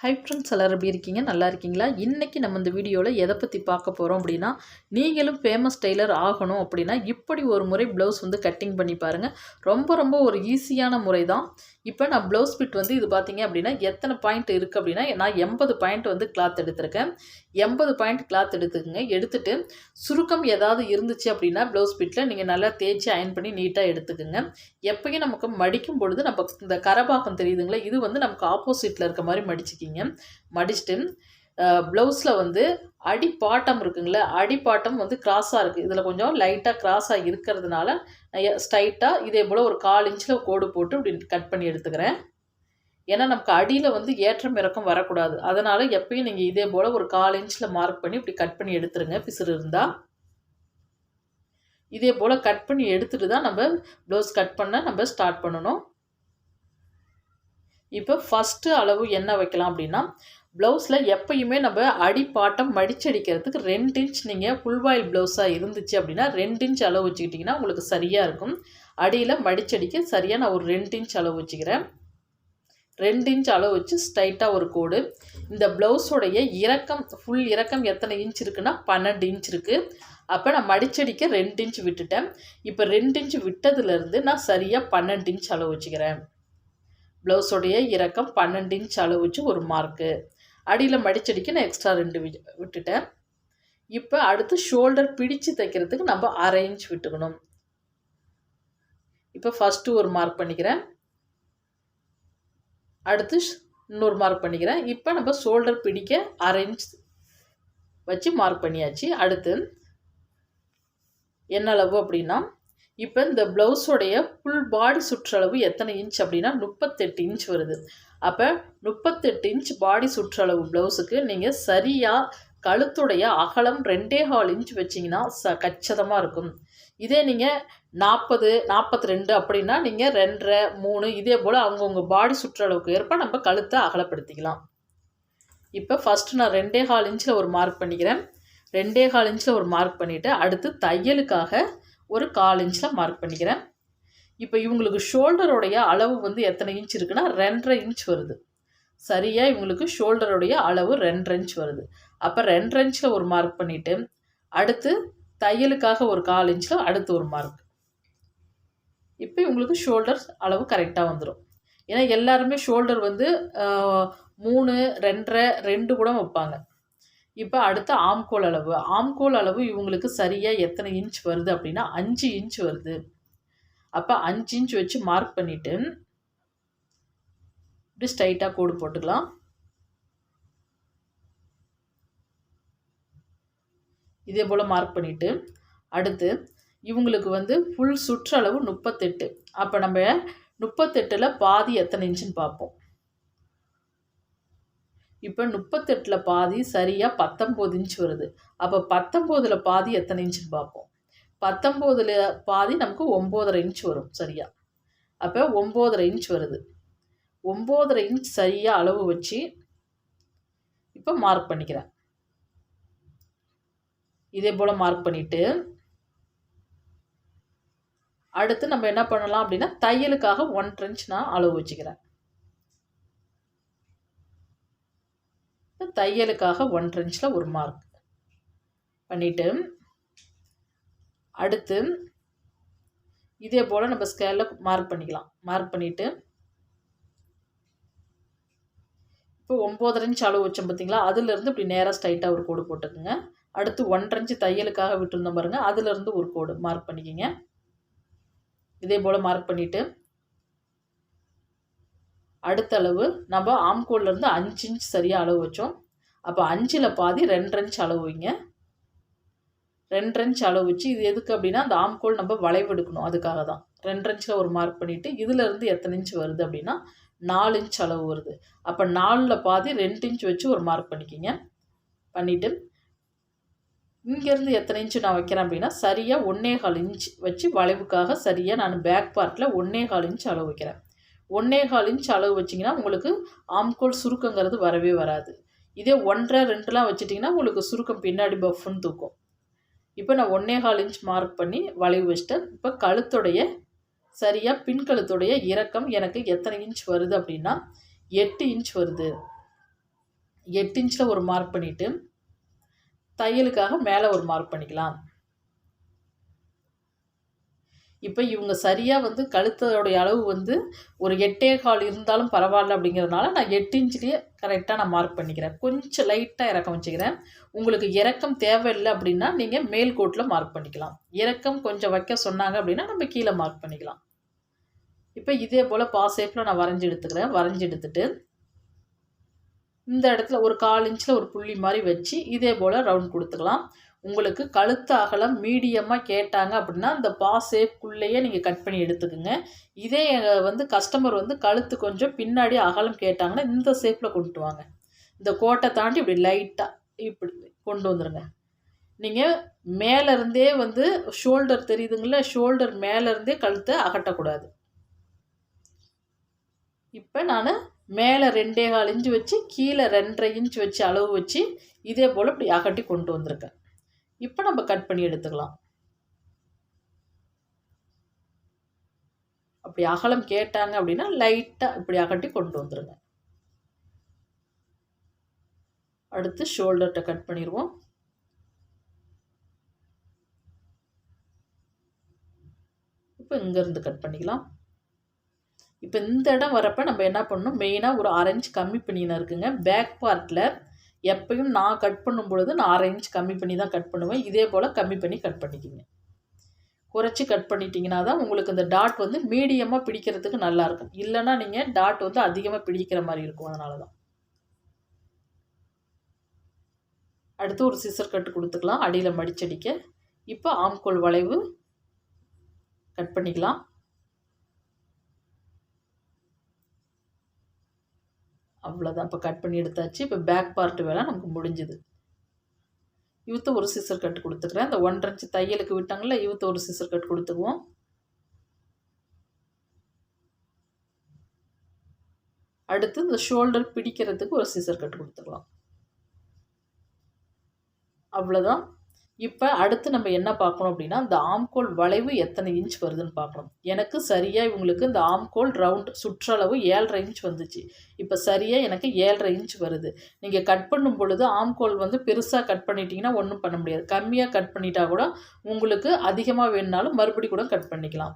Hi friends எல்லோரும் எப்படி இருக்கீங்க? நல்லா இருக்கீங்களா? இன்றைக்கி நம்ம இந்த வீடியோவில் எதை பற்றி பார்க்க போகிறோம் அப்படின்னா நீங்களும் ஃபேமஸ் டெய்லர் ஆகணும் அப்படின்னா இப்படி ஒரு முறை ப்ளவுஸ் வந்து கட்டிங் பண்ணி பாருங்கள் ரொம்ப ரொம்ப ஒரு ஈஸியான முறை தான். இப்போ நான் ப்ளவுஸ் பிட் வந்து இது பார்த்தீங்க அப்படின்னா எத்தனை பாயிண்ட் இருக்குது அப்படின்னா நான் எண்பது பாயிண்ட் வந்து கிளாத் எடுத்திருக்கேன். எண்பது பாயிண்ட் கிளாத் எடுத்துக்கோங்க. எடுத்துட்டு சுருக்கம் ஏதாவது இருந்துச்சு அப்படின்னா ப்ளவுஸ் பிட்டில் நீங்கள் நல்லா தேய்ச்சி அயன் பண்ணி நீட்டாக எடுத்துக்கோங்க. எப்பயும் நமக்கு மடிக்கும் பொழுது நம்ம இந்த கரபாக்கம் தெரியுதுங்களா இது வந்து நமக்கு ஆப்போசிட்டில் இருக்க மாதிரி மடிச்சிக்கிங்க. மடிச்சுட்டு ப்ளவுஸில் வந்து அடிப்பாட்டம் இருக்குங்களே அடிப்பாட்டம் வந்து கிராஸாக இருக்குது இதில் கொஞ்சம் லைட்டாக கிராஸாக இருக்கிறதுனால ஸ்ட்ரைட்டாக இதே போல் ஒரு கால் இன்ச்சில் கோடு போட்டு இப்படி கட் பண்ணி எடுத்துக்கிறேன். ஏன்னா நமக்கு அடியில் வந்து ஏற்றம் இறக்கம் வரக்கூடாது. அதனால் எப்பயும் நீங்கள் இதே போல் ஒரு கால் இன்ச்சில் மார்க் பண்ணி இப்படி கட் பண்ணி எடுத்துருங்க. பிசுறு இருந்தால் இதே போல் கட் பண்ணி எடுத்துகிட்டு தான் நம்ம ப்ளவுஸ் கட் பண்ண நம்ம ஸ்டார்ட் பண்ணணும். இப்போ ஃபஸ்ட்டு அளவு என்ன வைக்கலாம் அப்படின்னா ப்ளவுஸில் எப்பயுமே நம்ம அடிப்பாட்டம் மடிச்சடிக்கிறதுக்கு ரெண்டு இன்ச் நீங்கள் ஃபுல்வாயில் ப்ளவுஸாக இருந்துச்சு அப்படின்னா ரெண்டு இன்ச் அளவு வச்சுக்கிட்டிங்கன்னா உங்களுக்கு சரியாக இருக்கும். அடியில் மடிச்சடிக்க சரியாக நான் ஒரு ரெண்டு இன்ச் அளவு வச்சுக்கிறேன். ரெண்டு இன்ச் அளவு வச்சு ஸ்ட்ரைட்டாக ஒரு கோடு. இந்த ப்ளவுஸோடைய இறக்கம் ஃபுல் இறக்கம் எத்தனை இன்ச் இருக்குன்னா பன்னெண்டு இன்ச் இருக்குது அப்போ நான் மடிச்சடிக்க ரெண்டு இன்ச் விட்டுட்டேன். இப்போ ரெண்டு இன்ச் விட்டதுலேருந்து நான் சரியாக பன்னெண்டு இன்ச் அளவு வச்சுக்கிறேன். ப்ளவுஸோடைய இறக்கம் பன்னெண்டு இன்ச் அளவு வச்சு ஒரு மார்க்கு அடியில் மடிச்சடிக்க நான் எக்ஸ்ட்ரா ரெண்டு விட்டுட்டேன். இப்போ அடுத்து ஷோல்டர் பிடிச்சு தைக்கிறதுக்கு நம்ம அரை இன்ச் விட்டுக்கணும். இப்போ ஃபஸ்ட்டு ஒரு மார்க் பண்ணிக்கிறேன். அடுத்து இன்னொரு மார்க் பண்ணிக்கிறேன். இப்போ நம்ம ஷோல்டர் பிடிக்க அரை இன்ச் வச்சு மார்க் பண்ணியாச்சு. அடுத்து என்ன அளவு அப்படின்னா இப்போ இந்த ப்ளவுஸோடைய ஃபுல் பாடி சுற்றளவு எத்தனை இன்ச் அப்படின்னா முப்பத்தெட்டு இன்ச் வருது. அப்போ முப்பத்தெட்டு இன்ச் பாடி சுற்றளவு ப்ளவுஸுக்கு நீங்கள் சரியாக கழுத்துடைய அகலம் ரெண்டே ஹால் இன்ச் வச்சிங்கன்னா ச கச்சிதமாக இருக்கும். இதே நீங்கள் நாற்பது நாற்பத்தி ரெண்டு அப்படின்னா நீங்கள் ரெண்டரை மூணு இதே போல் அவங்கவுங்க பாடி சுற்றளவுக்கு ஏற்ப நம்ம கழுத்தை அகலப்படுத்திக்கலாம். இப்போ ஃபஸ்ட்டு நான் ரெண்டே கால் இன்ச்சில் ஒரு மார்க் பண்ணிக்கிறேன். ரெண்டே கால் இன்ச்சில் ஒரு மார்க் பண்ணிவிட்டு அடுத்து தையலுக்காக ஒரு கால் இன்ச்சில் மார்க் பண்ணிக்கிறேன். இப்போ இவங்களுக்கு ஷோல்டருடைய அளவு வந்து எத்தனை இன்ச் இருக்குன்னா ரெண்டரை இன்ச் வருது. சரியாக இவங்களுக்கு ஷோல்டருடைய அளவு ரெண்டரை இன்ச் வருது. அப்போ ரெண்டரை இன்ச்சில் ஒரு மார்க் பண்ணிவிட்டு அடுத்து தையலுக்காக ஒரு கால் இன்ச்சில் அடுத்து ஒரு மார்க் இப்போ இவங்களுக்கு ஷோல்டர் அளவு கரெக்டாக வந்துடும் ஏன்னா எல்லாருமே ஷோல்டர் வந்து மூணு ரெண்டரை ரெண்டு கூட வைப்பாங்க. இப்போ அடுத்து ஆம்கோல் அளவு. ஆம்கோல் அளவு இவங்களுக்கு சரியாக எத்தனை இன்ச் வருது அப்படின்னா அஞ்சு இன்ச் வருது. அப்போ அஞ்சு இன்ச் வச்சு மார்க் பண்ணிவிட்டு இப்படி ஸ்ட்ரைட்டாக கோடு போட்டுக்கலாம். இதே போல் மார்க் பண்ணிவிட்டு அடுத்து இவங்களுக்கு வந்து ஃபுல் சுற்றளவு முப்பத்தெட்டு. அப்போ நம்ம முப்பத்தெட்டில் பாதி எத்தனை இன்ச்சுன்னு பார்ப்போம். இப்போ முப்பத்தெட்டில் பாதி சரியாக பத்தொம்போது இன்ச் வருது. அப்போ பத்தொம்போதில் பாதி எத்தனை இன்ச்சுன்னு பார்ப்போம். பத்தொம்போதில் பாதி நமக்கு ஒம்போதரை இன்ச் வரும் சரியாக அப்போ ஒம்போதரை இன்ச் வருது. ஒம்போதரை இன்ச் சரியாக அளவு வச்சு இப்போ மார்க் பண்ணிக்கிறேன். இதே போல் மார்க் பண்ணிவிட்டு அடுத்து நம்ம என்ன பண்ணலாம் அப்படின்னா தையலுக்காக ஒன் இன்ச் நான் அளவு வச்சுக்கிறேன். தையலுக்காக ஒன் ட்ரென்ச்சில் ஒரு மார்க் பண்ணிவிட்டு அடுத்து இதே போல் நம்ம ஸ்கேலில் மார்க் பண்ணிக்கலாம். மார்க் பண்ணிவிட்டு இப்போ ஒம்போதரை இன்ச் அளவு வச்சோம் பார்த்தீங்களா அதுலேருந்து இப்படி நேராக ஸ்ட்ரைட்டாக ஒரு கோடு போட்டுக்குங்க. அடுத்து ஒன்றரை இன்ச்சு தையலுக்காக விட்டுருந்தோம் பாருங்கள் அதுலேருந்து ஒரு கோடு மார்க் பண்ணிக்கிங்க. இதே போல் மார்க் பண்ணிவிட்டு அடுத்த அளவு நம்ம ஆம்கோல்லேருந்து அஞ்சு இன்ச் சரியாக அளவு வச்சோம். அப்போ அஞ்சில் பாதி ரெண்டு இன்ச் அளவு வைங்க. ரெண்டு இன்ச் அளவு வச்சு இது எதுக்கு அப்படின்னா அந்த ஆம்கோல் நம்ம வளைவு எடுக்கணும் அதுக்காக தான். ரெண்டு இன்ச்சில் ஒரு மார்க் பண்ணிவிட்டு இதிலேருந்து எத்தனை இன்ச் வருது அப்படின்னா நாலு இன்ச் அளவு வருது. அப்போ நாலில் பாதி ரெண்டு இன்ச் வச்சு ஒரு மார்க் பண்ணிக்கிங்க. பண்ணிவிட்டு இங்கேருந்து எத்தனை இன்ச்சு நான் வைக்கிறேன் அப்படின்னா சரியாக ஒன்றே கால் இன்ச் வச்சு வளைவுக்காக சரியாக நான் பேக் பார்ட்டில் ஒன்றே கால் இன்ச் அளவு வைக்கிறேன். ஒன்றே கால் இன்ச் அளவு வச்சிங்கன்னா உங்களுக்கு ஆம்கோல் சுருக்கங்கிறது வரவே வராது. இதே ஒன்றரை ரெண்டுலாம் வச்சுட்டிங்கன்னா உங்களுக்கு சுருக்கம் பின்னாடி பஃப்னு தூக்கும். இப்போ நான் ஒன்றே கால் இன்ச் மார்க் பண்ணி வளைவு வச்சிட்டேன். இப்போ கழுத்துடைய சரியாக பின்கழுத்துடைய இறக்கம் எனக்கு எத்தனை இன்ச் வருது அப்படின்னா எட்டு இன்ச் வருது. எட்டு இன்ச்சில் ஒரு மார்க் பண்ணிவிட்டு தையலுக்காக மேலே ஒரு மார்க் பண்ணிக்கலாம். இப்போ இவங்க சரியாக வந்து கழுத்தோடைய அளவு வந்து ஒரு எட்டே கால் இருந்தாலும் பரவாயில்ல அப்படிங்கிறதுனால நான் எட்டு இன்ச்லேயே கரெக்டாக நான் மார்க் பண்ணிக்கிறேன். கொஞ்சம் லைட்டாக இறக்கம் வச்சுக்கிறேன். உங்களுக்கு இறக்கம் தேவையில்லை அப்படின்னா நீங்கள் மேல் கோட்டில் மார்க் பண்ணிக்கலாம். இறக்கம் கொஞ்சம் வைக்க சொன்னாங்க அப்படின்னா நம்ம கீழே மார்க் பண்ணிக்கலாம். இப்போ இதே போல் பாசேப்பில் நான் வரைஞ்சி எடுத்துக்கிறேன். வரைஞ்சி எடுத்துகிட்டு இந்த இடத்துல ஒரு கால் இன்ச்சில் ஒரு புள்ளி மாதிரி வச்சு இதே போல் ரவுண்ட் கொடுத்துக்கலாம். உங்களுக்கு கழுத்து அகலம் மீடியமாக கேட்டாங்க அப்படின்னா அந்த பா ஷேப்புக்குள்ளேயே நீங்கள் கட் பண்ணி எடுத்துக்கோங்க. இதே வந்து கஸ்டமர் வந்து கழுத்து கொஞ்சம் பின்னாடி அகலம் கேட்டாங்கன்னா இந்த ஷேப்பில் கொண்டு வாங்க. இந்த கோட்டை தாண்டி இப்படி லைட்டாக இப்படி கொண்டு வந்துடுங்க நீங்கள் மேலேருந்தே வந்து ஷோல்டர் தெரியுதுங்களா? ஷோல்டர் மேலேருந்தே கழுத்தை அகட்டக்கூடாது இப்போ நான் மேலே ரெண்டே கால் இன்ச்சு வச்சு கீழே ரெண்டரை இன்ச் வச்சு அளவு வச்சு இதே போல் இப்படி அகட்டி கொண்டு வந்திருக்கேன். இப்போ நம்ம கட் பண்ணி எடுத்துக்கலாம். அப்படி அகலம் கேட்டாங்க அப்படின்னா லைட்டாக இப்படி அகட்டி கொண்டு வந்துடுங்க அடுத்து ஷோல்டர்கிட்ட கட் பண்ணிடுவோம் இப்போ இங்கேருந்து கட் பண்ணிக்கலாம். இப்போ இந்த இடம் வரப்போ நம்ம என்ன பண்ணணும்? மெயினாக ஒரு ஆரஞ்சு கம்மி பண்ணினா இருக்குங்க. பேக் பார்ட்டில் எப்பயும் நான் கட் பண்ணும் பொழுது நான் அரை கம்மி பண்ணி தான் கட் பண்ணுவேன். இதே போல் கம்மி பண்ணி கட் பண்ணிக்கிங்க. குறைச்சி கட் பண்ணிட்டீங்கன்னா தான் உங்களுக்கு இந்த டாட் வந்து மீடியமாக பிடிக்கிறதுக்கு நல்லாயிருக்கும் இல்லைன்னா நீங்கள் டாட் வந்து அதிகமாக பிடிக்கிற மாதிரி இருக்கும் அதனால தான் அடுத்து ஒரு சிசர் கட்டு கொடுத்துக்கலாம். அடியில் மடிச்சடிக்க. இப்போ ஆம்கோல் வளைவு கட் பண்ணிக்கலாம். அவ்வளோதான் இப்போ கட் பண்ணி எடுத்தாச்சு. இப்போ பேக் பார்ட் வேலை நமக்கு முடிஞ்சுது. இவத்த ஒரு சிசர் கட் கொடுத்துக்கிறேன். இந்த ஒன்றரை இன்ச்சு தையலுக்கு விட்டாங்களே இவத்த ஒரு சிசர் கட் கொடுத்துக்குவோம். அடுத்து இந்த ஷோல்டர் பிடிக்கிறதுக்கு ஒரு சிசர் கட் கொடுத்துக்கலாம். அவ்வளோதான் இப்போ அடுத்து நம்ம என்ன பார்க்கணும் அப்படின்னா இந்த ஆம்கோல் வளைவு எத்தனை இன்ச் வருதுன்னு பார்க்கணும். எனக்கு சரியாக இவங்களுக்கு இந்த ஆம்கோல் ரவுண்ட் சுற்றளவு ஏழரை இன்ச் வந்துச்சு. இப்போ சரியாக எனக்கு ஏழரை இன்ச் வருது. நீங்கள் கட் பண்ணும் பொழுது ஆம்கோல் வந்து பெருசாக கட் பண்ணிட்டீங்கன்னா ஒன்றும் பண்ண முடியாது. கம்மியாக கட் பண்ணிட்டா கூட உங்களுக்கு அதிகமாக வேணுனாலும் மறுபடி கூட கட் பண்ணிக்கலாம்.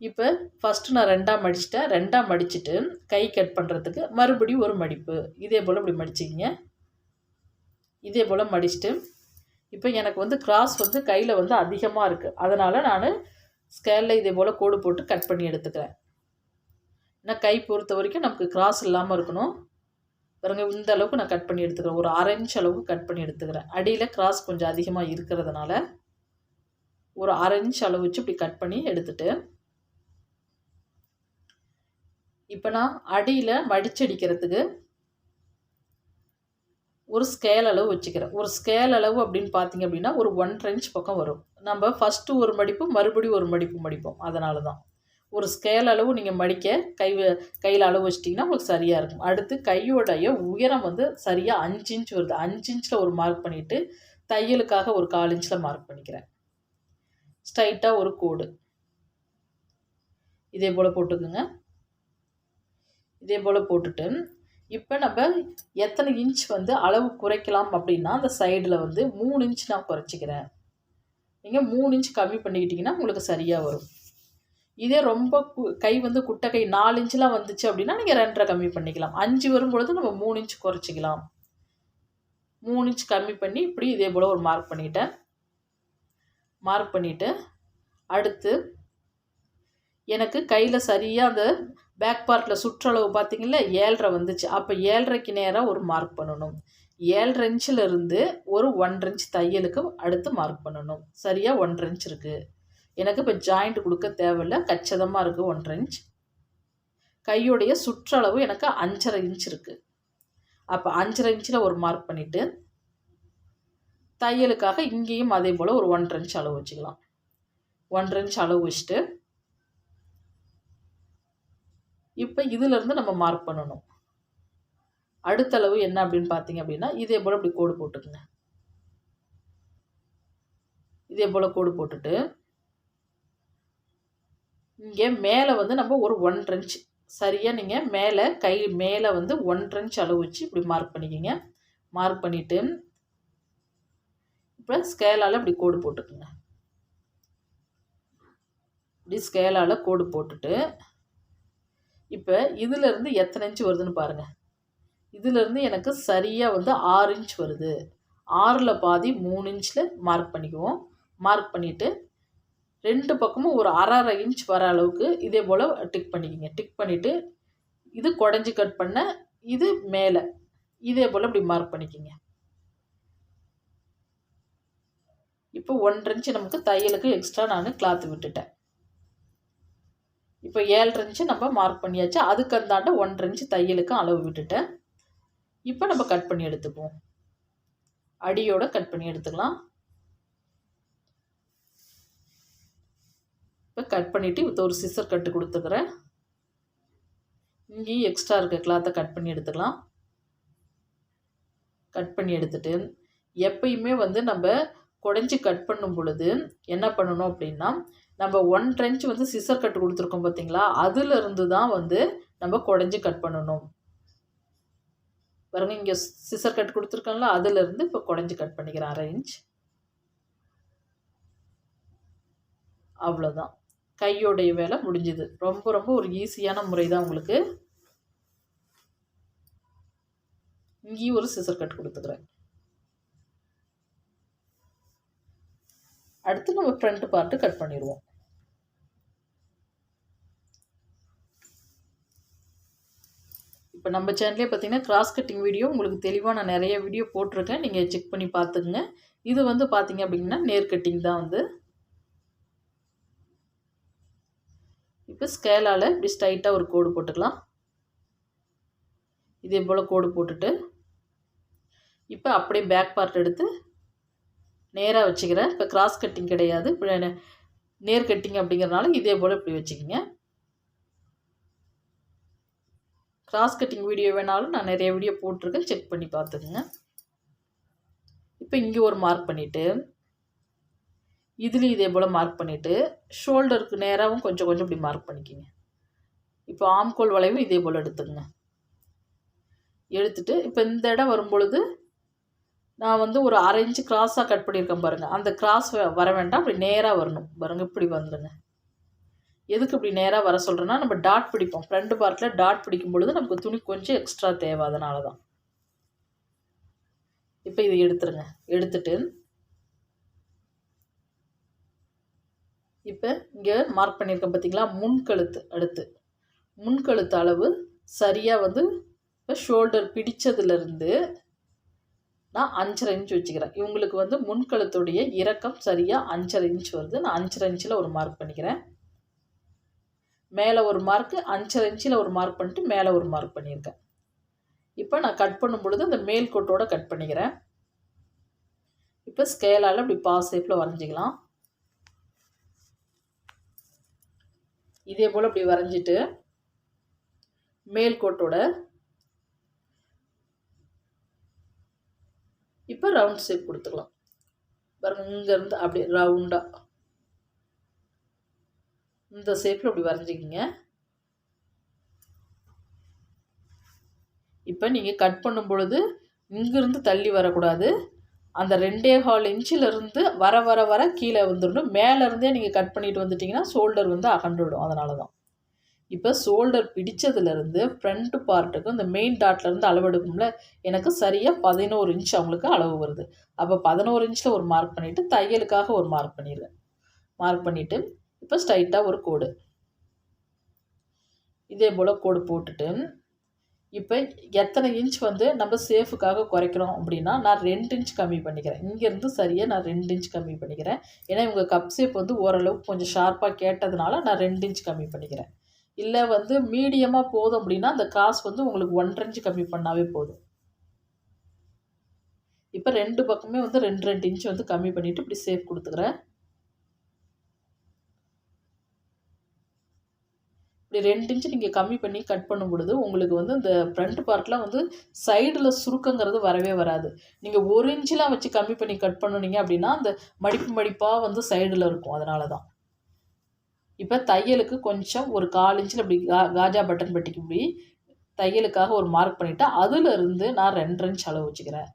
இப்போ ஃபஸ்ட்டு நான் ரெண்டாக மடிச்சிட்டேன் ரெண்டாக மடிச்சுட்டு கை கட் பண்ணுறதுக்கு மறுபடியும் ஒரு மடிப்பு. இதே போல் இப்படி மடிச்சிக்கிங்க. இதே போல் மடிச்சுட்டு இப்போ எனக்கு வந்து கிராஸ் வந்து கையில் வந்து அதிகமாக இருக்குது அதனால் நான் ஸ்கேலில் இதே போல் கோடு போட்டு கட் பண்ணி எடுத்துக்கிறேன். ஏன்னா கை பொறுத்த வரைக்கும் நமக்கு கிராஸ் இல்லாமல் இருக்கணும். பாருங்க இந்த அளவுக்கு நான் கட் பண்ணி எடுத்துக்கிறேன். ஒரு அரை இன்ச் அளவுக்கு கட் பண்ணி எடுத்துக்கிறேன். அடியில் கிராஸ் கொஞ்சம் அதிகமாக இருக்கிறதுனால ஒரு அரை இன்ச் அளவு வச்சு இப்படி கட் பண்ணி எடுத்துட்டு இப்போ நான் அடியில் மடிச்சடிக்கிறதுக்கு ஒரு ஸ்கேல் அளவு வச்சுக்கிறேன். ஒரு ஸ்கேல் அளவு அப்படின்னு பார்த்தீங்க அப்படின்னா ஒரு ஒன்றரை இன்ச் பக்கம் வரும். நம்ம ஃபஸ்ட்டு ஒரு மடிப்பு மறுபடியும் ஒரு மடிப்பு மடிப்போம். அதனால தான் ஒரு ஸ்கேல் அளவு நீங்கள் மடிக்க கை கையில் அளவு வச்சிட்டிங்கன்னா உங்களுக்கு சரியாக இருக்கும். அடுத்து கையோடைய உயரம் வந்து சரியாக அஞ்சு இன்ச் வருது. அஞ்சு இன்ச்சில் ஒரு மார்க் பண்ணிவிட்டு தையலுக்காக ஒரு கால் இன்ச்சில் மார்க் பண்ணிக்கிறேன். ஸ்ட்ரைட்டாக ஒரு கோடு. இதே போல் போட்டுக்குங்க. இதே போல் போட்டுட்டு இப்போ நம்ம எத்தனை இன்ச் வந்து அளவு குறைக்கலாம் அப்படின்னா அந்த சைடில் வந்து மூணு இன்ச் நான் குறைச்சிக்கிறேன். நீங்கள் மூணு இன்ச் கம்மி பண்ணிக்கிட்டிங்கன்னா உங்களுக்கு சரியாக வரும். இதே ரொம்ப கை வந்து குட்டை கை நாலு இன்ச்லாம் வந்துச்சு அப்படின்னா நீங்கள் ரெண்டரை கம்மி பண்ணிக்கலாம். அஞ்சு வரும்பொழுது நம்ம மூணு இன்ச் குறைச்சிக்கலாம். மூணு இன்ச் கம்மி பண்ணி இப்படி இதே போல் ஒரு மார்க் பண்ணிட்டேன். மார்க் பண்ணிவிட்டு அடுத்து எனக்கு கையில் சரியாக அந்த பேக் பார்ட்டில் சுற்றளவு பார்த்தீங்களா ஏழரை வந்துச்சு. அப்போ ஏழரைக்கு நேராக ஒரு மார்க் பண்ணணும். ஏழரை இன்ச்சிலிருந்து ஒரு ஒன்றரை இன்ச் தையலுக்கு அடுத்து மார்க் பண்ணணும். சரியாக ஒன்றரை இன்ச் இருக்குது எனக்கு இப்போ ஜாயிண்ட் கொடுக்க தேவையில்லை. கச்சிதமாக இருக்குது ஒன்றரை இன்ச். கையுடைய சுற்றளவு எனக்கு அஞ்சரை இன்ச் இருக்குது அப்போ அஞ்சரை இன்ச்சில் ஒரு மார்க் பண்ணிவிட்டு தையலுக்காக இங்கேயும் அதே போல் ஒரு ஒன்றரை இன்ச் அளவு வச்சுக்கலாம். ஒன்றரை இன்ச் அளவு வச்சுட்டு இப்போ இதிலேருந்து நம்ம மார்க் பண்ணணும். அடுத்தளவு என்ன அப்படின்னு பார்த்தீங்க அப்படின்னா இதே போல் இப்படி கோடு போட்டுக்குங்க. இதே போல் கோடு போட்டுட்டு இங்கே மேலே வந்து நம்ம ஒரு ஒன்றரை இன்ச் சரியாக நீங்கள் மேலே கை மேலே வந்து ஒன்றரை இன்ச் அளவு வச்சு இப்படி மார்க் பண்ணிக்கிங்க. மார்க் பண்ணிவிட்டு இப்போ ஸ்கேலால் இப்படி கோடு போட்டுக்குங்க. இப்படி ஸ்கேலால் கோடு போட்டுட்டு இப்போ இதிலேருந்து எத்தனை இன்ச் வருதுன்னு பாருங்கள் இதிலேருந்து எனக்கு சரியாக வந்து ஆறு இன்ச் வருது. ஆறில் பாதி மூணு இன்ச்சில் மார்க் பண்ணிக்குவோம். மார்க் பண்ணிவிட்டு ரெண்டு பக்கமும் ஒரு அரை அரை இன்ச் வர அளவுக்கு இதே போல் டிக் பண்ணிக்கிங்க. டிக் பண்ணிவிட்டு இது குடஞ்சி கட் பண்ண இது மேலே இதே போல் இப்படி மார்க் பண்ணிக்கிங்க. இப்போ ஒன்றரை இன்ச்சு நமக்கு தையலுக்கு எக்ஸ்ட்ரா நான் கிளாத்து விட்டுட்டேன். இப்போ ஏழரை இன்ச்சு நம்ம மார்க் பண்ணியாச்சு. அதுக்கு அந்தாண்ட ஒன்றரை இன்ச்சு தையலுக்கு அளவு விட்டுட்டேன். இப்போ நம்ம கட் பண்ணி எடுத்துக்குவோம். அடியோட கட் பண்ணி எடுத்துக்கலாம். இப்போ கட் பண்ணிவிட்டு இப்போ ஒரு சிசர் கட்டு கொடுத்துக்கிறேன் இங்கேயும் எக்ஸ்ட்ரா இருக்க கிளாத்தை கட் பண்ணி எடுத்துக்கலாம். கட் பண்ணி எடுத்துட்டு எப்பயுமே வந்து நம்ம குடஞ்சி கட் பண்ணும் பொழுது என்ன பண்ணணும் அப்படின்னா நம்ம ஒன் ட்ரென்ச் வந்து சிசர் கட் கொடுத்துருக்கோம் பார்த்தீங்களா அதுலேருந்து தான் வந்து நம்ம குடஞ்சி கட் பண்ணணும். பாருங்க இங்கே சிசர் கட் கொடுத்துருக்கோம்ல அதுலேருந்து இப்போ குடஞ்சி கட் பண்ணிக்கிறேன் அரை இன்ச் அவ்வளோதான் கையோடைய வேலை முடிஞ்சுது. ரொம்ப ரொம்ப ஒரு ஈஸியான முறை தான் உங்களுக்கு. இங்கேயும் ஒரு சிசர் கட் கொடுத்துக்கிறேன். அடுத்து நம்ம ஃப்ரண்ட் பார்ட்டு கட் பண்ணிடுவோம். இப்போ நம்ம சேனல்லே பார்த்தீங்கன்னா கிராஸ் கட்டிங் வீடியோ உங்களுக்கு தெளிவாக நான் நிறைய வீடியோ போட்டிருக்கேன். நீங்கள் செக் பண்ணி பார்த்துக்குங்க. இது வந்து பார்த்தீங்க அப்படின்னா நேர் கட்டிங் தான் வந்து. இப்போ ஸ்கேலால் இப்படி ஸ்ட்ரைட்டாக ஒரு கோடு போட்டுக்கலாம். இதே போல் கோடு போட்டுட்டு இப்போ அப்படியே பேக் பார்ட் எடுத்து நேராக வச்சுக்கிறேன். இப்போ கிராஸ் கட்டிங் கிடையாது. இப்போ நேர் கட்டிங் அப்படிங்கிறனால இதே போல் இப்படி வச்சுக்கிங்க. கிராஸ் கட்டிங் வீடியோ வேணாலும் நான் நிறைய வீடியோ போட்டிருக்கேன். செக் பண்ணி பார்த்துக்குங்க. இப்போ இங்கே ஒரு மார்க் பண்ணிவிட்டு இதுலேயும் இதே போல் மார்க் பண்ணிவிட்டு ஷோல்டருக்கு நேராகவும் கொஞ்சம் கொஞ்சம் இப்படி மார்க் பண்ணிக்கிங்க. இப்போ ஆம்கோல் வளைவும் இதே போல் எடுத்துக்கங்க. எடுத்துட்டு இப்போ இந்த இடம் வரும்பொழுது நான் வந்து ஒரு அரை இன்ச்சு கிராஸாக கட் பண்ணியிருக்கேன் பாருங்கள் அந்த கிராஸ் வர வேண்டாம். அப்படி நேராக வரணும். பாருங்கள் இப்படி வந்துடுங்க எதுக்கு இப்படி நேராக வர சொல்கிறேன்னா நம்ம டாட் பிடிப்போம். ஃப்ரண்ட் பார்ட்டில் டாட் பிடிக்கும் பொழுது நமக்கு துணி கொஞ்சம் எக்ஸ்ட்ரா தேவை. அதனால தான். இப்போ இதை எடுத்துருங்க. எடுத்துட்டு இப்போ இங்கே மார்க் பண்ணியிருக்கேன் பார்த்தீங்களா முன்கழுத்து அடுத்து. முன்கழுத்து அளவு சரியாக வந்து இப்போ ஷோல்டர் பிடித்ததுலேருந்து நான் அஞ்சரை இன்ச் வச்சுக்கிறேன். இவங்களுக்கு வந்து முன்கழுத்துடைய இறக்கம் சரியாக அஞ்சரை இன்ச் வருது. நான் அஞ்சரை இன்ச்சில் ஒரு மார்க் பண்ணிக்கிறேன். மேலே ஒரு மார்க்கு அஞ்சரை இன்ச்சில் ஒரு மார்க் பண்ணிட்டு மேலே ஒரு மார்க் பண்ணியிருக்கேன். இப்போ நான் கட் பண்ணும் பொழுது அந்த மேல் கோட்டோட கட் பண்ணிக்கிறேன். இப்போ ஸ்கேலால் இப்படி பாஸ் ஷேப்பில் வரைஞ்சிக்கலாம். இதே போல் இப்படி வரைஞ்சிட்டு மேல் இப்போ ரவுண்ட் ஷேப் கொடுத்துக்கலாம். பாருங்கள் இங்கேருந்து அப்படியே ரவுண்டாக இந்த ஷேப்பில் அப்படி வரைஞ்சிக்கிங்க. இப்போ நீங்கள் கட் பண்ணும் பொழுது இங்கேருந்து தள்ளி வரக்கூடாது. அந்த ரெண்டே ஹால் இன்ச்சிலேருந்து வர வர வர கீழே வந்துடணும் மேலேருந்தே நீங்கள் கட் பண்ணிட்டு வந்துட்டிங்கன்னா ஷோல்டர் வந்து அகண்டுடும் அதனால தான் இப்போ ஷோல்டர் பிடிச்சதுலேருந்து ஃப்ரண்ட் பார்ட்டுக்கும் இந்த மெயின் டாட்லேருந்து அளவு எடுக்கும்ல எனக்கு சரியாக பதினோரு இன்ச் அவங்களுக்கு அளவு வருது. அப்போ பதினோரு இன்ச்சில் ஒரு மார்க் பண்ணிவிட்டு தையலுக்காக ஒரு மார்க் பண்ணிடுறேன். மார்க் பண்ணிவிட்டு இப்போ ஸ்ட்ரைட்டாக ஒரு கோடு. இதே போல் கோடு போட்டுட்டு இப்போ எத்தனை இன்ச் வந்து நம்ம சேஃபுக்காக குறைக்கிறோம் அப்படின்னா நான் ரெண்டு இன்ச் கம்மி பண்ணிக்கிறேன். இங்கேருந்து சரியாக நான் ரெண்டு இன்ச் கம்மி பண்ணிக்கிறேன். ஏன்னா இவங்க கப் ஷேப் வந்து ஓரளவுக்கு கொஞ்சம் ஷார்ப்பாக கேட்டதுனால நான் ரெண்டு இன்ச் கம்மி பண்ணிக்கிறேன். இல்லை வந்து மீடியமாக போதும் அப்படின்னா அந்த காசு வந்து உங்களுக்கு ஒன்றரை இன்ச்சு கம்மி பண்ணாவே போதும். இப்போ ரெண்டு பக்கமே வந்து ரெண்டு ரெண்டு இன்ச் வந்து கம்மி பண்ணிவிட்டு இப்படி சேஃப் கொடுத்துக்கிறேன். இப்படி ரெண்டு இன்ச்சு நீங்கள் கம்மி பண்ணி கட் பண்ணும் பொழுது உங்களுக்கு வந்து இந்த ஃப்ரண்ட் பார்ட்லாம் வந்து சைடில் சுருக்கங்கிறது வரவே வராது. நீங்கள் ஒரு இன்ச்செலாம் வச்சு கம்மி பண்ணி கட் பண்ணுனீங்க அப்படின்னா அந்த மடிப்பு மடிப்பாக வந்து சைடில் இருக்கும் அதனால தான் இப்போ தையலுக்கு கொஞ்சம் ஒரு கால் இன்ச்சில் இப்படி கா காஜா பட்டன் பட்டிக்கு இப்படி தையலுக்காக ஒரு மார்க் பண்ணிவிட்டு அதிலிருந்து நான் ரெண்டரை இன்ச் அளவு வச்சுக்கிறேன்.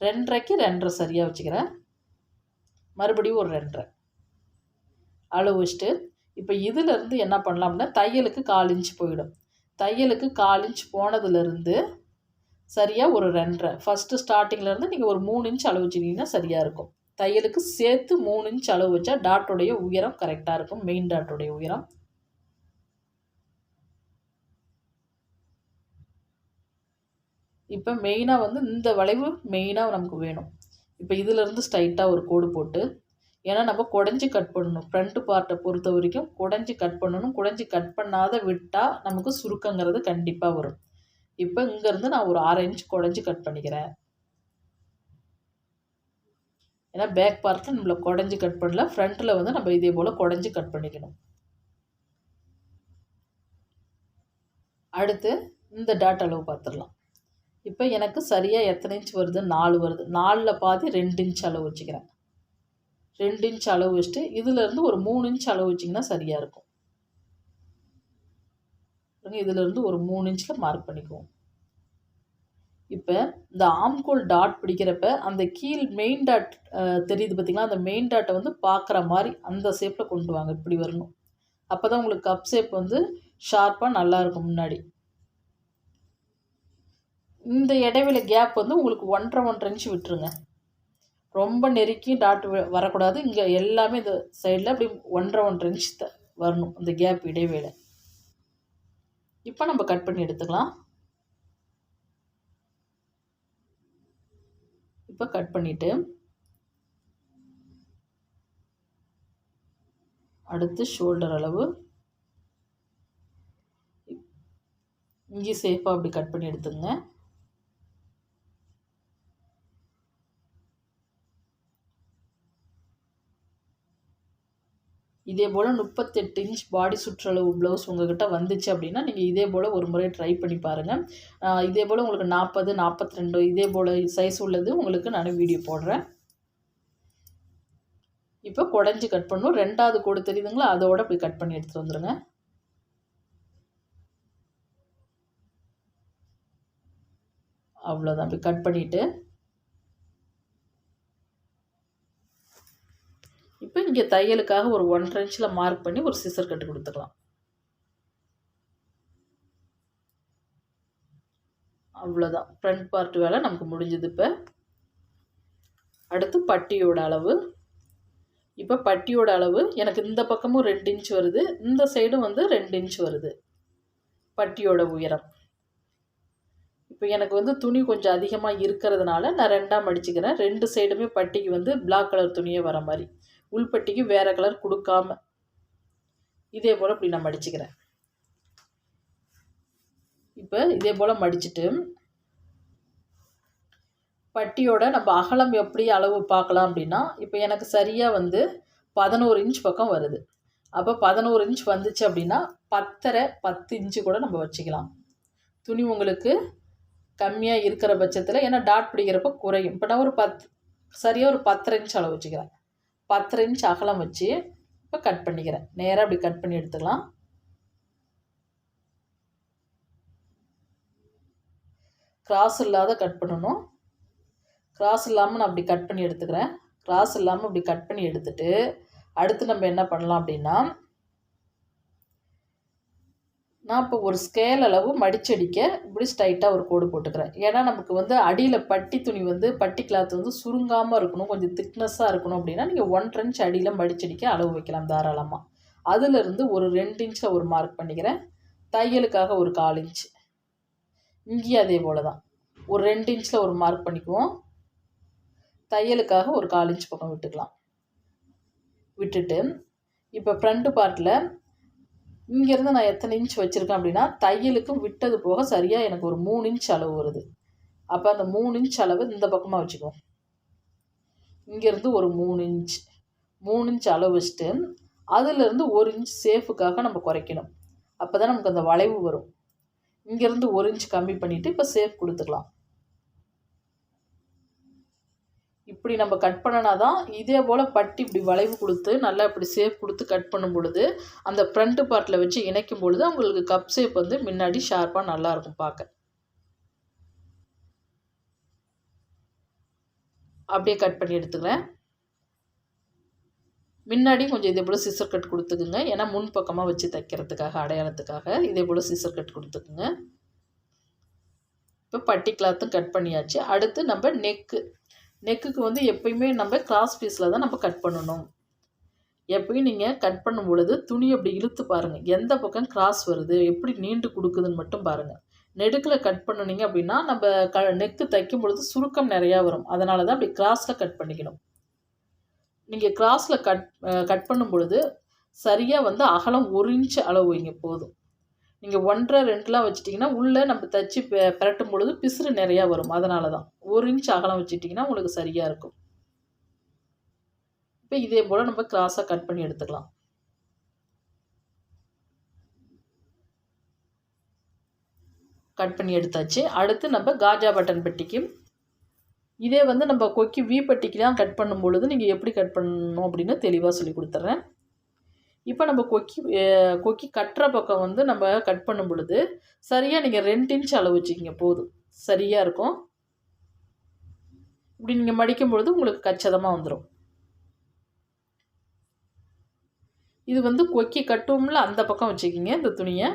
ரெண்டரைக்கு ரெண்டரை சரியாக வச்சுக்கிறேன். மறுபடியும் ஒரு ரெண்டரை அளவு வச்சுட்டு இப்போ இதிலேருந்து என்ன பண்ணலாம் அப்படின்னா தையலுக்கு கால் இன்ச் போயிடும். தையலுக்கு கால் இன்ச் போனதுலேருந்து சரியாக ஒரு ரெண்டரை. ஃபஸ்ட்டு ஸ்டார்டிங்லேருந்து நீங்கள் ஒரு மூணு இன்ச் அளவு வச்சுக்கிட்டிங்கன்னா சரியாக இருக்கும். தையலுக்கு சேர்த்து மூணு இன்ச் அளவு வச்சா டாட்டோடைய உயரம் கரெக்டாக இருக்கும். மெயின் டாட்டோடைய உயரம். இப்போ மெயினாக வந்து இந்த வளைவு மெயினாக நமக்கு வேணும். இப்போ இதிலேருந்து ஸ்ட்ரைட்டாக ஒரு கோடு போட்டு ஏன்னா நம்ம குடஞ்சி கட் பண்ணணும். ஃப்ரண்ட்டு பார்ட்டை பொறுத்த வரைக்கும் குடஞ்சி கட் பண்ணணும். குடஞ்சி கட் பண்ணாத விட்டால் நமக்கு சுருக்கங்கிறது கண்டிப்பாக வரும். இப்போ இங்கேருந்து நான் ஒரு ஆறு இன்ச் குடஞ்சி கட் பண்ணிக்கிறேன். ஏன்னா பேக் பார்ட்டில் நம்மளை குடஞ்சி கட் பண்ணல ஃப்ரண்ட்டில் வந்து நம்ம இதே போல் குடஞ்சி கட் பண்ணிக்கணும். அடுத்து இந்த டாட் அளவு பார்த்துடலாம். இப்போ எனக்கு சரியாக எத்தனை இன்ச் வருது? நாலு வருது. நாலில் பாதி ரெண்டு இன்ச் அளவு வச்சுக்கிறேன். ரெண்டு இன்ச் அளவு வச்சுட்டு இதுலேருந்து ஒரு மூணு இன்ச் அளவு வச்சிங்கன்னா சரியாக இருக்கும். இதுலேருந்து ஒரு மூணு இன்ச்சில் மார்க் பண்ணிக்குவோம். இப்போ இந்த ஆம்கோல் டாட் பிடிக்கிறப்ப அந்த கீழ் மெயின் டாட் தெரியுது பார்த்திங்களா அந்த மெயின் டாட்டை வந்து பார்க்குற மாதிரி அந்த ஷேப்பில் கொண்டு வாங்க. இப்படி வரணும். அப்போ தான் உங்களுக்கு கப் ஷேப் வந்து ஷார்ப்பாக நல்லாயிருக்கும் முன்னாடி. இந்த இடைவெளி கேப் வந்து உங்களுக்கு ஒன்றரை ஒன்றரை இன்ச்சு விட்டுருங்க. ரொம்ப நெருக்கி டாட் வரக்கூடாது. இங்கே எல்லாமே இந்த சைடில் அப்படி ஒன்றரை ஒன்றரை இன்ச் த வரணும். இந்த கேப் இடைவேளை. இப்போ நம்ம கட் பண்ணி எடுத்துக்கலாம். இப்போ கட் பண்ணிவிட்டு அடுத்து ஷோல்டர் அளவு. இங்கே சேஃபாக அப்படி கட் பண்ணி எடுத்துங்க இதே போல் முப்பத்தெட்டு இன்ச் பாடி சுற்றளவு ப்ளவுஸ் உங்கள்கிட்ட வந்துச்சு அப்படின்னா நீங்கள் இதே போல் ஒரு முறை ட்ரை பண்ணி பாருங்கள் இதே போல் உங்களுக்கு நாற்பது நாற்பத்தி ரெண்டு இதே போல் சைஸ் உள்ளது. உங்களுக்கு நான் வீடியோ போடுறேன். இப்போ குடஞ்சி கட் பண்ணும். ரெண்டாவது கூட தெரியுதுங்களா? அதோட அப்படி கட் பண்ணி எடுத்துகிட்டு வந்துடுங்க அவ்வளோதான் அப்படி கட் பண்ணிவிட்டு இப்போ இங்கே தையலுக்காக ஒரு ஒன்றரை இன்ச்சில் மார்க் பண்ணி ஒரு சிசர் கட்டு கொடுத்துக்கலாம். அவ்வளோதான் ஃப்ரண்ட் பார்ட் வேலை நமக்கு முடிஞ்சது இப்போ. அடுத்து பட்டியோட அளவு. இப்போ பட்டியோட அளவு எனக்கு இந்த பக்கமும் ரெண்டு இன்ச் வருது இந்த சைடும் வந்து ரெண்டு இன்ச் வருது. பட்டியோட உயரம். இப்போ எனக்கு வந்து துணி கொஞ்சம் அதிகமாக இருக்கிறதுனால நான் ரெண்டாக மடிச்சுக்கிறேன் ரெண்டு சைடுமே பட்டிக்கு வந்து பிளாக் கலர் துணியே வர மாதிரி. உள்பட்டிக்கு வேறு கலர் கொடுக்காம. இதே போல் இப்படி நான் மடிச்சுக்கிறேன். இப்போ இதே போல் மடிச்சுட்டு பட்டியோட நம்ம அகலம் எப்படி அளவு பார்க்கலாம் அப்படின்னா இப்போ எனக்கு சரியாக வந்து பதினோரு இன்ச் பக்கம் வருது. அப்போ பதினோரு இன்ச் வந்துச்சு அப்படின்னா பத்தரை பத்து இன்ச்சு கூட நம்ம வச்சுக்கலாம். துணி உங்களுக்கு கம்மியாக இருக்கிற பட்சத்தில் ஏன்னா டாட் பிடிக்கிறப்ப குறையும். இப்போ நான் ஒரு பத் சரியாக ஒரு பத்தரை இன்ச் அளவு வச்சுக்கிறேன். பத்தரை இன்ச் அகலம் வச்சு இப்போ கட் பண்ணிக்கிறேன். நேராக அப்படி கட் பண்ணி எடுத்துக்கலாம். கிராஸ் இல்லாத கட் பண்ணணும். கிராஸ் இல்லாமல் நான் அப்படி கட் பண்ணி எடுத்துக்கிறேன். கிராஸ் இல்லாமல் அப்படி கட் பண்ணி எடுத்துட்டு அடுத்து நம்ம என்ன பண்ணலாம் அப்படின்னா நான் இப்போ ஒரு ஸ்கேல் அளவு மடிச்சடிக்க இப்படி ஸ்ட்ரைட்டாக ஒரு கோடு போட்டுக்கிறேன். ஏன்னா நமக்கு வந்து அடியில் பட்டி துணி வந்து பட்டி கிளாத் வந்து சுருங்காமல் இருக்கணும் கொஞ்சம் திக்னஸ்ஸாக இருக்கணும் அப்படின்னா நீங்கள் ஒன்றரை இன்ச் அடியில் மடிச்சடிக்க அளவு வைக்கலாம் தாராளமாக அதிலிருந்து ஒரு ரெண்டு இன்ச்சில் ஒரு மார்க் பண்ணிக்கிறேன். தையலுக்காக ஒரு கால் இன்ச் இங்கேயும் அதே போல் தான் ஒரு ரெண்டு இன்ச்சில் ஒரு மார்க் பண்ணிக்குவோம். தையலுக்காக ஒரு கால் இன்ச் பக்கம் விட்டுக்கலாம். விட்டுட்டு இப்போ ஃப்ரண்ட்டு பார்ட்டில் இங்கேருந்து நான் எத்தனை இன்ச் வச்சுருக்கேன் அப்படின்னா தையலுக்கும் விட்டது போக சரியாக எனக்கு ஒரு மூணு இன்ச் அளவு வருது. அப்போ அந்த மூணு இன்ச் அளவு இந்த பக்கமாக வச்சுக்குவோம் இங்கேருந்து ஒரு மூணு இன்ச் மூணு இன்ச் அளவு வச்சுட்டு அதுலேருந்து ஒரு இன்ச் சேஃபுக்காக நம்ம குறைக்கணும். அப்போ தான் நமக்கு அந்த வளைவு வரும். இங்கேருந்து ஒரு இன்ச் கம்மி பண்ணிவிட்டு இப்போ சேஃப் கொடுத்துக்கலாம். இப்படி நம்ம கட் பண்ணனா தான் இதே போல் பட்டி இப்படி வளைவு கொடுத்து நல்லா இப்படி ஷேப் கொடுத்து கட் பண்ணும் பொழுது அந்த ஃப்ரண்ட்டு பார்ட்டில் வச்சு இணைக்கும் பொழுது உங்களுக்கு கப் ஷேப் வந்து முன்னாடி ஷார்ப்பாக நல்லாயிருக்கும் பார்க்க. அப்படியே கட் பண்ணி எடுத்துக்கிறேன். முன்னாடி கொஞ்சம் இதே போல் சிசர் கட் கொடுத்துக்குங்க. ஏன்னா முன் பக்கமாக வச்சு தைக்கிறதுக்காக அடையாளத்துக்காக இதே போல் சிசர் கட் கொடுத்துக்குங்க. இப்போ பட்டி கிளாத்தும் கட் பண்ணியாச்சு. அடுத்து நம்ம நெக்கு நெக்குக்கு வந்து எப்பயுமே நம்ம கிராஸ் பீஸில் தான் நம்ம கட் பண்ணணும். எப்பயும் நீங்கள் கட் பண்ணும் பொழுது துணி அப்படி இழுத்து பாருங்கள் எந்த பக்கம் கிராஸ் வருது எப்படி நீண்டு கொடுக்குதுன்னு மட்டும் பாருங்கள் நெடுக்கில் கட் பண்ணுனீங்க அப்படின்னா நம்ம க நெக்கு தைக்கும் பொழுது சுருக்கம் நிறையா வரும். அதனால தான் அப்படி கிராஸில் கட் பண்ணிக்கணும். நீங்கள் கிராஸில் கட் கட் பண்ணும் பொழுது சரியாக வந்து அகலம் ஒரு இன்ச் அளவு வைங்க போதும். நீங்கள் ஒன்றரை ரெண்டுலாம் வச்சிட்டிங்கன்னா உள்ளே நம்ம தைச்சி பிரட்டும் பொழுது பிசுறு நிறையா வரும். அதனால தான் ஒரு இன்ச் அகலம் வச்சிட்டிங்கன்னா உங்களுக்கு சரியாக இருக்கும். இப்போ இதே போல் நம்ம கிராஸாக கட் பண்ணி எடுத்துக்கலாம். கட் பண்ணி எடுத்தாச்சு. அடுத்து நம்ம காஜா பட்டன் பெட்டிக்கு. இதே வந்து நம்ம கொக்கி வி தான் கட் பண்ணும் பொழுது நீங்கள் எப்படி கட் பண்ணணும் அப்படின்னு தெளிவாக சொல்லி கொடுத்துட்றேன் இப்போ நம்ம கொக்கி கொக்கி கட்டுற பக்கம் வந்து நம்ம கட் பண்ணும் பொழுது சரியாக நீங்கள் ரெண்டு இன்ச் அளவு வச்சுக்கிங்க போதும். சரியாக இருக்கும். இப்படி நீங்கள் மடிக்கும் பொழுது உங்களுக்கு கச்சதமாக வந்துடும் இது வந்து கொக்கி கட்டும்ல அந்த பக்கம் வச்சுக்கிங்க இந்த துணியை.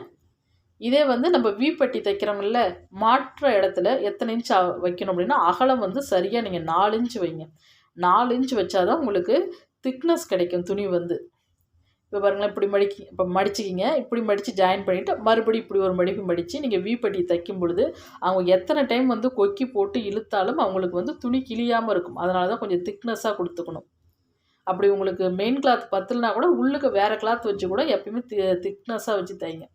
இதே வந்து நம்ம வீப்பட்டி தைக்கிறோம்ல மாற்ற இடத்துல எத்தனை இன்ச் வைக்கணும் அப்படின்னா அகலம் வந்து சரியாக நீங்கள் நாலு இன்ச் வைங்க. நாலு இன்ச் வச்சாதான் உங்களுக்கு திக்னஸ் கிடைக்கும் துணி வந்து. இப்போ பாருங்களேன் இப்படி மடிக்கி இப்போ மடிச்சிக்கிங்க. இப்படி மடித்து ஜாயின் பண்ணிவிட்டு மறுபடியும் இப்படி ஒரு மடிப்பு மடித்து நீங்கள் வீப்பட்டி தைக்கும் பொழுது அவங்க எத்தனை டைம் வந்து கொக்கி போட்டு இழுத்தாலும் அவங்களுக்கு வந்து துணி கிளியாமல் இருக்கும். அதனால தான் கொஞ்சம் திக்னஸாக கொடுத்துக்கணும். அப்படி உங்களுக்கு மெயின் கிளாத் பத்தலனா கூட உள்ளுக்கு வேறு கிளாத் வச்சு கூட எப்பயுமே தி திக்னஸ்ஸாக வச்சு தைங்க.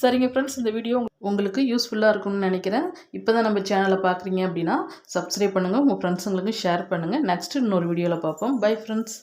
சரிங்க ஃப்ரெண்ட்ஸ் இந்த வீடியோ உங்களுக்கு யூஸ்ஃபுல்லாக இருக்கும்னு நினைக்கிறேன். இப்போ தான் நம்ம சேனலை பார்க்குறீங்க அப்படின்னா சப்ஸ்கிரைப் பண்ணுங்கள் உங்கள் ஃப்ரெண்ட்ஸுங்களுக்கு ஷேர் பண்ணுங்கள் நெக்ஸ்ட்டு இன்னொரு வீடியோவில் பார்ப்போம். Bye friends